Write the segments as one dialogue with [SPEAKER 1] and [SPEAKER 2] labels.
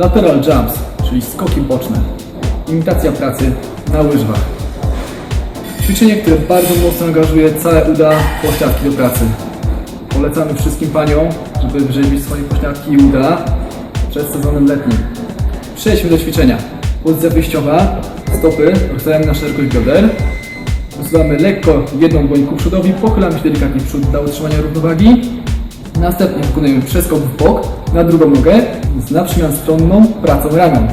[SPEAKER 1] Lateral jumps, czyli skoki boczne. Imitacja pracy na łyżwach. Ćwiczenie, które bardzo mocno angażuje całe uda pośladki do pracy. Polecamy wszystkim paniom, żeby wyrzeźbić swoje pośladki i uda przed sezonem letnim. Przejdźmy do ćwiczenia. Pozycja wyjściowa, stopy rozstawiamy na szerokość bioder. Wysuwamy lekko jedną dłoń ku przodowi, pochylamy się delikatnie w przód dla utrzymania równowagi. Następnie wykonujemy przeskok w bok na drugą nogę z na przemian stronną pracą ramion.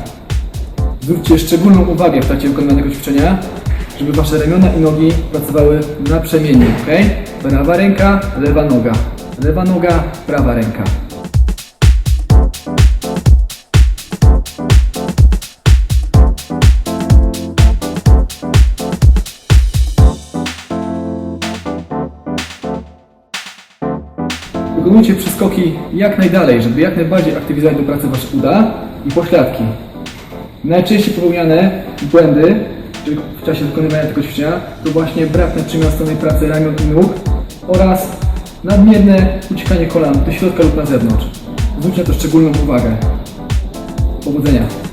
[SPEAKER 1] Zwróćcie szczególną uwagę w trakcie wykonywania tego ćwiczenia, żeby Wasze ramiona i nogi pracowały naprzemiennie, ok? Prawa ręka, lewa noga. Lewa noga, prawa ręka. Wykonujcie przeskoki jak najdalej, żeby jak najbardziej aktywizować do pracy Wasze uda i pośladki. Najczęściej popełniane błędy w czasie wykonywania tego ćwiczenia to właśnie brak nadprzymiastowej pracy ramion i nóg oraz nadmierne uciekanie kolan do środka lub na zewnątrz. Zwróćcie na to szczególną uwagę. Powodzenia!